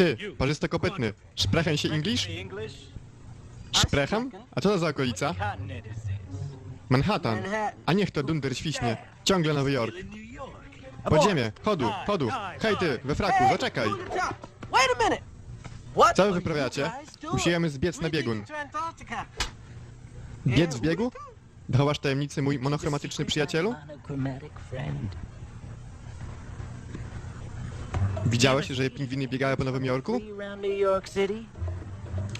Ty, parzystokopytny. Sprechen się English? Szprechem? A co to za okolica? Manhattan. A niech to dunder świśnie. Ciągle Nowy Jork. Podziemie, chodu, chodu. Hej ty, we fraku, zaczekaj. Co wy wyprawiacie? Usiłujemy zbiec na biegun. Biec w biegu? Dochowasz tajemnicy, mój monochromatyczny przyjacielu? Widziałeś, że pingwiny biegały po Nowym Jorku?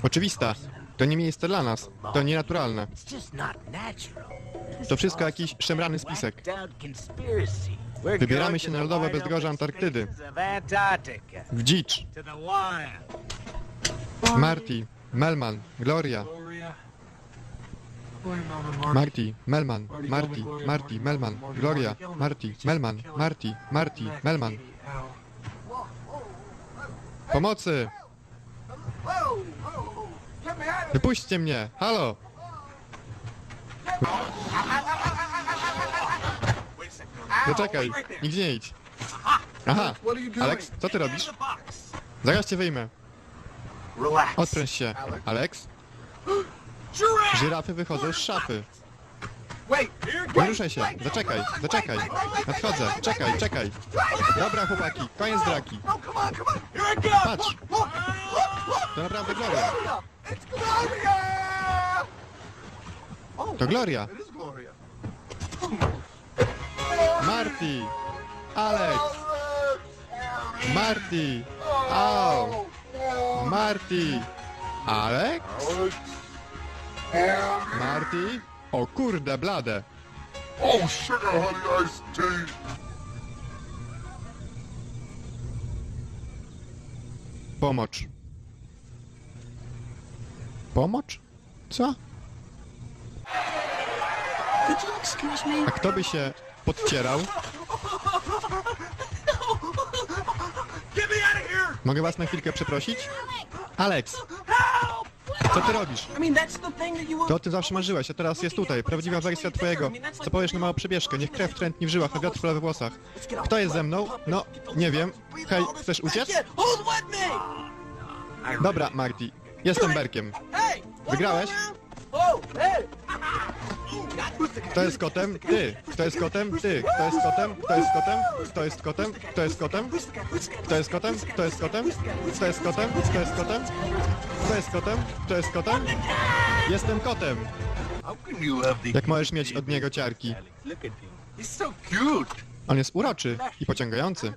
Oczywista. To nie miejsce dla nas. To nienaturalne. To wszystko jakiś szemrany spisek. Wybieramy się na lodowe open Antarktydy. W dzicz. Marty, Melman, Gloria. Marty, Melman, Marty, Marty, Melman, Gloria, Marty, Melman, Marty, Marty, Melman. Pomocy! Wypuśćcie mnie! Halo! Zaczekaj, nigdzie nie idź. Aha, Alex, co ty robisz? Zaraz cię wyjmę. Odpręż się. Alex? Żyrafy wychodzą z szafy. Nie ruszaj się, zaczekaj, zaczekaj. Nadchodzę, czekaj, czekaj. Dobra chłopaki, koniec draki. Patrz, to naprawdę Gloria. To Gloria. Marty! Alex! Marty! Au! Marty! Alex? Marty? O kurde blade! Oh, sugar honey iced tea. Pomocz. Pomocz? Co? A kto by się podcierał? Mogę was na chwilkę przeprosić? Alex! Co ty robisz? To ty zawsze marzyłeś, a teraz jest tutaj. Prawdziwa wersja twojego. Co powiesz na małą przebieżkę? Niech krew trętni w żyłach, a wiatr fala we włosach. Kto jest ze mną? No, nie wiem. Hej, chcesz uciec? Dobra, Marty. Jestem Berkiem. Wygrałeś? Oh! Kto jest kotem? Ty. Kto jest kotem? Ty. Kto jest kotem? Kto jest kotem? Kto jest kotem? Kto jest kotem? Kto jest kotem? Kto jest kotem? Kto jest kotem? Kto jest kotem? Kto jest kotem? Kto jest kotem? Jestem kotem. Jak możesz mieć od niego ciarki? On jest uroczy i pociągający.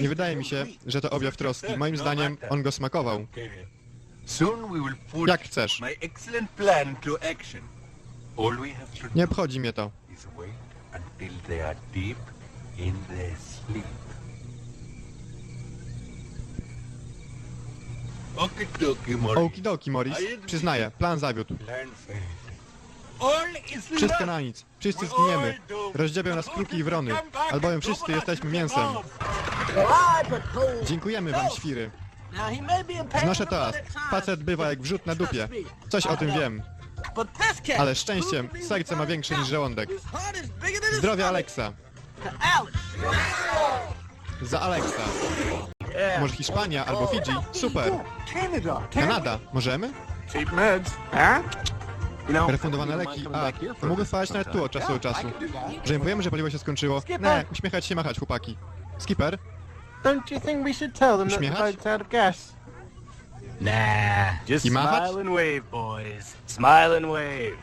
Nie wydaje mi się, że to objaw troski. Moim zdaniem on go smakował. Jak chcesz. Nie obchodzi mnie to. Okidoki, Morris. Przyznaję, plan zawiódł. Wszystko na nic. Wszyscy zginiemy. Rozdziebią nas kruki i wrony, albowiem wszyscy jesteśmy mięsem. Dziękujemy wam, świry. Znoszę times, Facet bywa jak wrzut na dupie. Coś o tym wiem. Ale szczęściem serce ma większe niż żołądek. Zdrowie. Alexa. To Alex. Za Alexa. Może Hiszpania albo Fidżi? Super. Canada. Kanada. Możemy? Refundowane leki. A, to mogły spać nawet tu od czasu do czasu. Że im powiemy, że paliwo się skończyło. Nie, uśmiechać się, machać, chłopaki. Skipper? Don't you think we should tell them that the boat's out of gas? Nah, just I smile and wave, boys. Smile and wave.